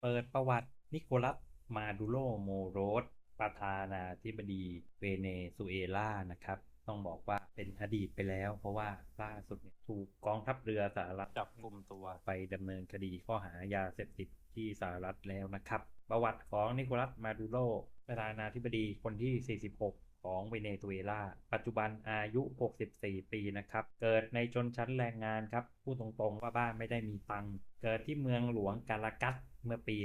เปิดประวัตินิโคลัสมาดูโรโมโรสประธานาธิบดีเวเนซุเอลานะครับ ต้องบอกว่าเป็นอดีตไปแล้ว เพราะว่าล่าสุดเนี่ยถูกกองทัพเรือสหรัฐจับกลุ่มตัวไปดำเนินคดีข้อหายาเสพติดที่สหรัฐแล้วนะครับ ประวัติของนิโคลัสมาดูโรประธานาธิบดีคนที่ 46 ของเวเนซุเอลา ปัจจุบันอายุ 64 ปีนะครับ เกิดในชนชั้นแรงงานครับ พูดตรงๆว่าบ้านไม่ได้มีตังค์ เกิดที่เมืองหลวงกาลากัสเมื่อปี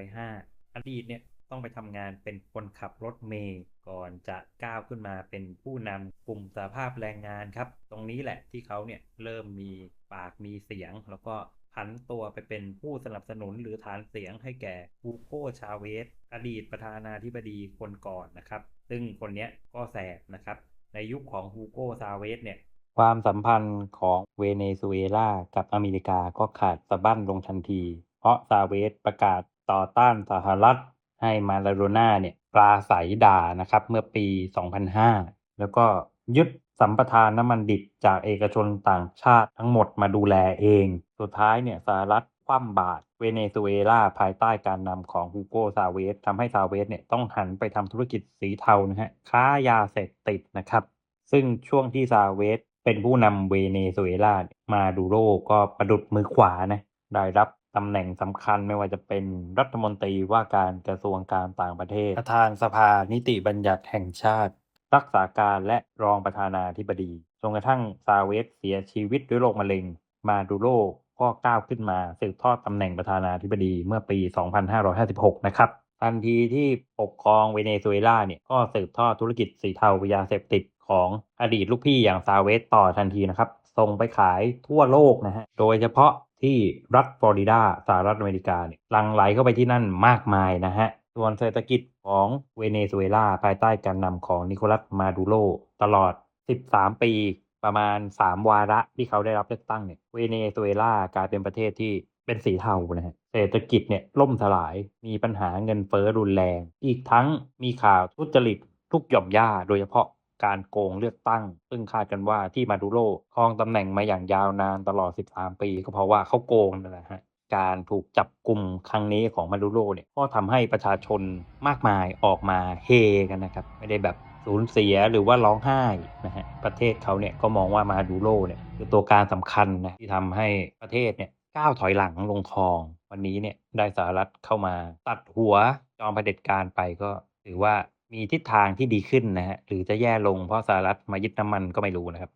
2505 อดีตเนี่ยต้องไปทำงานเป็นคนขับรถเมย์ก่อนจะก้าวขึ้นมาเป็นผู้นำกลุ่มสหภาพแรงงานครับ ตรงนี้แหละที่เขาเนี่ยเริ่มมีปากมีเสียงแล้วก็ ผันตัวไปเป็นผู้สนับสนุนหรือฐานเสียงให้แก่ฮูโกชาเวส อดีตประธานาธิบดีคนก่อนนะครับ ซึ่งคนนี้ก็แสบนะครับ ในยุคของฮูโกชาเวสเนี่ย ความสัมพันธ์ของเวเนซุเอลากับอเมริกาก็ขาดสะบั้นลงทันที เพราะซาเวสประกาศต่อต้านสหรัฐให้มาลาโดน่าเนี่ยปราศัยด่านะครับเมื่อปี 2005 แล้วก็ยึด สัมปทานน้ำมันดิบจากเอกชนต่างชาติทั้งหมดมาดูแลเอง สุดท้ายเนี่ยสหรัฐคว่ำบาตรเวเนซุเอลาภายใต้การนำของฮูโกซาเวสทำให้ซาเวสเนี่ยต้องหันไปทำธุรกิจสีเทานะฮะค้ายาเสพติดนะครับ ซึ่งช่วงที่ซาเวสเป็นผู้นำเวเนซุเอลามาดูโรก็ประดุดมือขวานะได้รับตำแหน่งสำคัญไม่ว่าจะเป็นรัฐมนตรีว่าการกระทรวงการต่างประเทศ ประธานสภานิติบัญญัติแห่งชาติ รักษาการและรองประธานาธิบดีจนกระทั่งซาเวสเสียชีวิตด้วยโรคมะเร็ง มาดูโรก็ก้าวขึ้นมาสืบทอดตำแหน่งประธานาธิบดีเมื่อปี 2556 นะครับทันทีที่ปกครองเวเนซุเอลาเนี่ยก็สืบทอดธุรกิจสีเทายาเสพติดของอดีตลูกพี่อย่างซาเวสต่อทันทีนะครับ ส่งไปขายทั่วโลกนะฮะ โดยเฉพาะที่รัฐฟลอริดาสหรัฐอเมริกาเนี่ยลังไหลเข้าไปที่นั่นมากมายนะฮะ ส่วนเศรษฐกิจของเวเนซุเอลาภายใต้การนำของนิโคลัสมาดูโรตลอด 13 ปีประมาณ 3 วาระที่เขาได้รับเลือกตั้งเนี่ยเวเนซุเอลากลายเป็นประเทศที่เป็นสีเทานะฮะเศรษฐกิจเนี่ยล่มสลายมีปัญหาเงินเฟ้อรุนแรง อีกทั้งมีข่าวทุจริตทุกหย่อมย่าโดยเฉพาะการโกงเลือกตั้ง ซึ่งคาดกันว่าที่มาดูโรครองตำแหน่งมาอย่างยาวนานตลอด 13 ปี ก็เพราะว่าเขาโกงนั่นแหละฮะ การถูกจับกลุ่มครั้งนี้ของมาดูโรเนี่ยก็ทำให้ประชาชนมากมายออกมาเฮกันนะครับ ไม่ได้แบบสูญเสียหรือว่าร้องไห้นะฮะประเทศเขาเนี่ยก็มองว่ามาดูโรเนี่ยคือตัวการสำคัญนะที่ทำให้ประเทศเนี่ยก้าวถอยหลังลงคลอง วันนี้เนี่ยได้สหรัฐเข้ามาตัดหัวจอมเผด็จการไปก็ถือว่ามีทิศทางที่ดีขึ้นนะฮะหรือจะแย่ลงเพราะสหรัฐมายึดน้ำมันก็ไม่รู้นะครับ